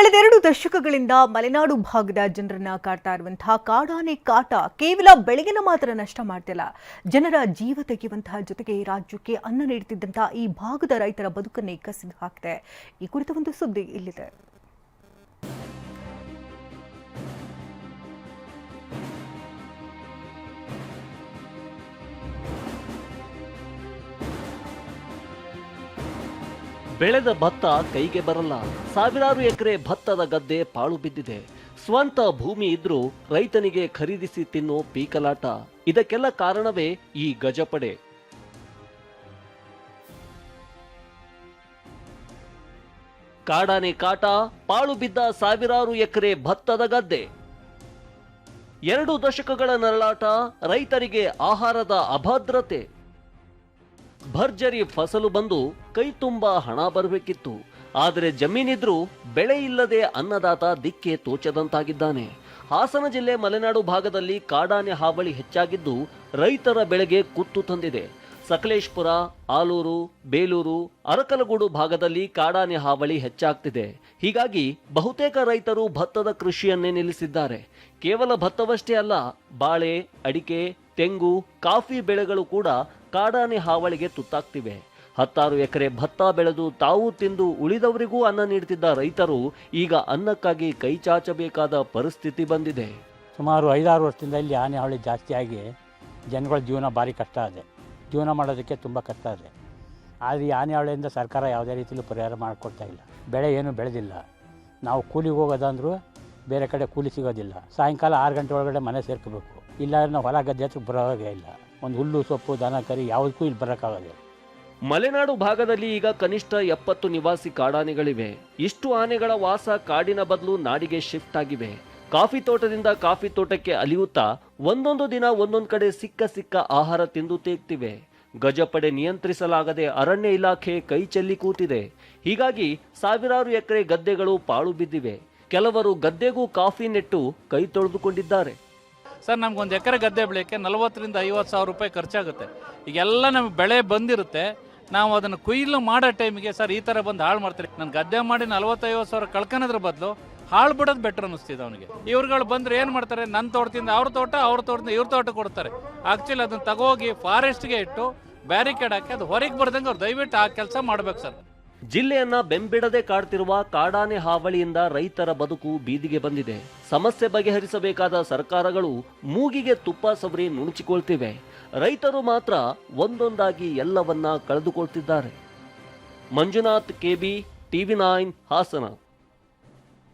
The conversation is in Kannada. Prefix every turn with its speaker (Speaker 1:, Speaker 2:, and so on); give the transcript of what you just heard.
Speaker 1: ಕಳೆದೆರಡು ದಶಕಗಳಿಂದ ಮಲೆನಾಡು ಭಾಗದ ಜನರನ್ನ ಕಾಡ್ತಾ ಇರುವಂತಹ ಕಾಡಾನೆ ಕಾಟ ಕೇವಲ ಬೆಳಗಿನ ಮಾತ್ರ ನಷ್ಟ ಮಾಡ್ತಿಲ್ಲ. ಜನರ ಜೀವ ತೆಗೆಯುವಂತಹ ಜೊತೆಗೆ ರಾಜ್ಯಕ್ಕೆ ಅನ್ನ ನೀಡುತ್ತಿದ್ದಂತಹ ಈ ಭಾಗದ ರೈತರ ಬದುಕನ್ನೇ ಕಸಿದು ಹಾಕಿದೆ. ಈ ಕುರಿತ ಒಂದು ಸುದ್ದಿ ಇಲ್ಲಿದೆ.
Speaker 2: ಬೆಳೆದ ಭತ್ತ ಕೈಗೆ ಬರಲ್ಲ. ಸಾವಿರಾರು ಎಕರೆ ಭತ್ತದ ಗದ್ದೆ ಪಾಳು ಬಿದ್ದಿದೆ. ಸ್ವಂತ ಭೂಮಿ ಇದ್ರೂ ರೈತನಿಗೆ ಖರೀದಿಸಿ ತಿನ್ನೋ ಪೀಕಲಾಟ. ಇದಕ್ಕೆಲ್ಲ ಕಾರಣವೇ ಈ ಗಜಪಡೆ. ಕಾಡಾನೆ ಕಾಟ, ಪಾಳು ಬಿದ್ದ ಸಾವಿರಾರು ಎಕರೆ ಭತ್ತದ ಗದ್ದೆ. ಎರಡು ದಶಕಗಳ ನರಳಾಟ, ರೈತರಿಗೆ ಆಹಾರದ ಅಭದ್ರತೆ. ಭರ್ಜರಿ ಫಸಲು ಬಂದು ಕೈ ತುಂಬಾ ಹಣ ಬರಬೇಕಿತ್ತು. ಆದರೆ ಜಮೀನಿದ್ರೂ ಬೆಳೆ ಇಲ್ಲದೆ ಅನ್ನದಾತ ದಿಕ್ಕೆ ತೋಚದಂತಾಗಿದ್ದಾನೆ. ಹಾಸನ ಜಿಲ್ಲೆ ಮಲೆನಾಡು ಭಾಗದಲ್ಲಿ ಕಾಡಾನೆ ಹಾವಳಿ ಹೆಚ್ಚಾಗಿದ್ದು ರೈತರ ಬೆಳೆಗೆ ಕುತ್ತು ತಂದಿದೆ. ಸಕಲೇಶ್ಪುರ, ಆಲೂರು, ಬೇಲೂರು, ಅರಕಲಗೂಡು ಭಾಗದಲ್ಲಿ ಕಾಡಾನೆ ಹಾವಳಿ ಹೆಚ್ಚಾಗ್ತಿದೆ. ಹೀಗಾಗಿ ಬಹುತೇಕ ರೈತರು ಭತ್ತದ ಕೃಷಿಯನ್ನೇ ನಿಲ್ಲಿಸಿದ್ದಾರೆ. ಕೇವಲ ಭತ್ತವಷ್ಟೇ ಅಲ್ಲ, ಬಾಳೆ, ಅಡಿಕೆ, ತೆಂಗು, ಕಾಫಿ ಬೆಳೆಗಳು ಕೂಡ ಕಾಡಾನೆ ಹಾವಳಿಗೆ ತುತ್ತಾಗ್ತಿವೆ. ಹತ್ತಾರು ಎಕರೆ ಭತ್ತ ಬೆಳೆದು ತಾವು ತಿಂದು ಉಳಿದವರಿಗೂ ಅನ್ನ ನೀಡುತ್ತಿದ್ದ ರೈತರು ಈಗ ಅನ್ನಕ್ಕಾಗಿ ಕೈ ಚಾಚಬೇಕಾದ ಪರಿಸ್ಥಿತಿ ಬಂದಿದೆ.
Speaker 3: ಸುಮಾರು ಐದಾರು ವರ್ಷದಿಂದ ಇಲ್ಲಿ ಆನೆ ಹಾವಳಿ ಜಾಸ್ತಿಯಾಗಿ ಜನಗಳ ಜೀವನ ಭಾರಿ ಕಷ್ಟ ಇದೆ ಜೀವನ ಮಾಡೋದಕ್ಕೆ ತುಂಬ ಕಷ್ಟ ಇದೆ ಆದರೆ ಈ ಆನೆ ಹಾವಳಿಯಿಂದ ಸರ್ಕಾರ ಯಾವುದೇ ರೀತಿಯಲ್ಲೂ ಪರಿಹಾರ ಮಾಡಿಕೊಡ್ತಾ ಇಲ್ಲ. ಬೆಳೆ ಏನು ಬೆಳೆದಿಲ್ಲ. ನಾವು ಕೂಲಿಗೆ ಹೋಗೋದಂದ್ರೂ ಬೇರೆ ಕಡೆ ಕೂಲಿ ಸಿಗೋದಿಲ್ಲ. ಸಾಯಂಕಾಲ ಆರು ಗಂಟೆ ಒಳಗಡೆ ಮನೆ ಸೇರ್ಕೋಬೇಕು. ಇಲ್ಲ ನಾವು ಹೊಲ ಗದ್ದೆ ಹತ್ರ ಹಾಗೆ ಇಲ್ಲ. ಒಂದು ಹುಲ್ಲು, ಸೊಪ್ಪು, ದನ, ಕರಿ ಯಾವುದಕ್ಕೂ ಇಲ್ಲಿ ಬರೋಕ್ಕಾಗೋದಿಲ್ಲ
Speaker 2: ಮಲೆನಾಡು ಭಾಗದಲ್ಲಿ ಈಗ ಕನಿಷ್ಠ ಎಪ್ಪತ್ತು ನಿವಾಸಿ ಕಾಡಾನೆಗಳಿವೆ. ಇಷ್ಟು ಆನೆಗಳ ವಾಸ ಕಾಡಿನ ಬದಲು ನಾಡಿಗೆ ಶಿಫ್ಟ್ ಆಗಿವೆ. ಕಾಫಿ ತೋಟದಿಂದ ಕಾಫಿ ತೋಟಕ್ಕೆ ಅಲಿಯುತ್ತಾ ಒಂದೊಂದು ದಿನ ಒಂದೊಂದು ಕಡೆ ಸಿಕ್ಕ ಸಿಕ್ಕ ಆಹಾರ ತಿಂದು ತೇಗ್ತಿವೆ. ಗಜಪಡೆ ನಿಯಂತ್ರಿಸಲಾಗದೆ ಅರಣ್ಯ ಇಲಾಖೆ ಕೈ ಚೆಲ್ಲಿ ಕೂತಿದೆ. ಹೀಗಾಗಿ ಸಾವಿರಾರು ಎಕರೆ ಗದ್ದೆಗಳು ಪಾಳು ಬಿದ್ದಿವೆ. ಕೆಲವರು ಗದ್ದೆಗೂ ಕಾಫಿ ನೆಟ್ಟು ಕೈ ತೊಳೆದುಕೊಂಡಿದ್ದಾರೆ.
Speaker 4: ಸರ್, ನಮ್ಗೊಂದು ಎಕರೆ ಗದ್ದೆ ಬೆಳೆಯೋಕ್ಕೆ ನಲವತ್ತರಿಂದ ಐವತ್ತು ಸಾವಿರ ರೂಪಾಯಿ ಖರ್ಚಾಗುತ್ತೆ. ಈಗೆಲ್ಲ ನಮ್ಗೆ ಬೆಳೆ ಬಂದಿರುತ್ತೆ. ನಾವು ಅದನ್ನು ಕೊಯ್ಲು ಮಾಡೋ ಟೈಮಿಗೆ ಸರ್, ಈ ಥರ ಬಂದು ಹಾಳು ಮಾಡ್ತಾರೆ. ನಾನು ಗದ್ದೆ ಮಾಡಿ ನಲವತ್ತೈವತ್ತು ಸಾವಿರ ಕಳ್ಕೊಳೋದ್ರ ಬದಲು ಹಾಳು ಬಿಡೋದು ಬೆಟ್ರ್ ಅನ್ನಿಸ್ತಿದೆ ಅವನಿಗೆ. ಇವ್ರುಗಳು ಬಂದರೆ ಏನು ಮಾಡ್ತಾರೆ? ನನ್ನ ತೋಟದಿಂದ ಅವ್ರ ತೋಟ, ಅವ್ರ ತೋಟದಿಂದ ಇವ್ರ ತೋಟ ಕೊಡ್ತಾರೆ. ಆ್ಯಕ್ಚುಲಿ ಅದನ್ನ ತಗೋಗಿ ಫಾರೆಸ್ಟ್ಗೆ ಇಟ್ಟು ಬ್ಯಾರಿಕೇಡ್ ಹಾಕಿ ಅದು ಹೊರಗೆ ಬರ್ದಂಗೆ ಅವ್ರು ದಯವಿಟ್ಟು ಆ ಕೆಲಸ ಮಾಡ್ಬೇಕು ಸರ್.
Speaker 2: ಜಿಲ್ಲೆಯನ್ನ ಬೆಂಬಿಡದೆ ಕಾಡ್ತಿರುವ ಕಾಡಾನೆ ಹಾವಳಿಯಿಂದ ರೈತರ ಬದುಕು ಬೀದಿಗೆ ಬಂದಿದೆ. ಸಮಸ್ಯೆ ಬಗೆಹರಿಸಬೇಕಾದ ಸರ್ಕಾರಗಳು ಮೂಗಿಗೆ ತುಪ್ಪ ಸವರಿ ನುಣುಚಿಕೊಳ್ತಿವೆ. ರೈತರು ಮಾತ್ರ ಒಂದೊಂದಾಗಿ ಎಲ್ಲವನ್ನ ಕಳೆದುಕೊಳ್ತಿದ್ದಾರೆ. Manjunath, K B, TV nine, Hassan.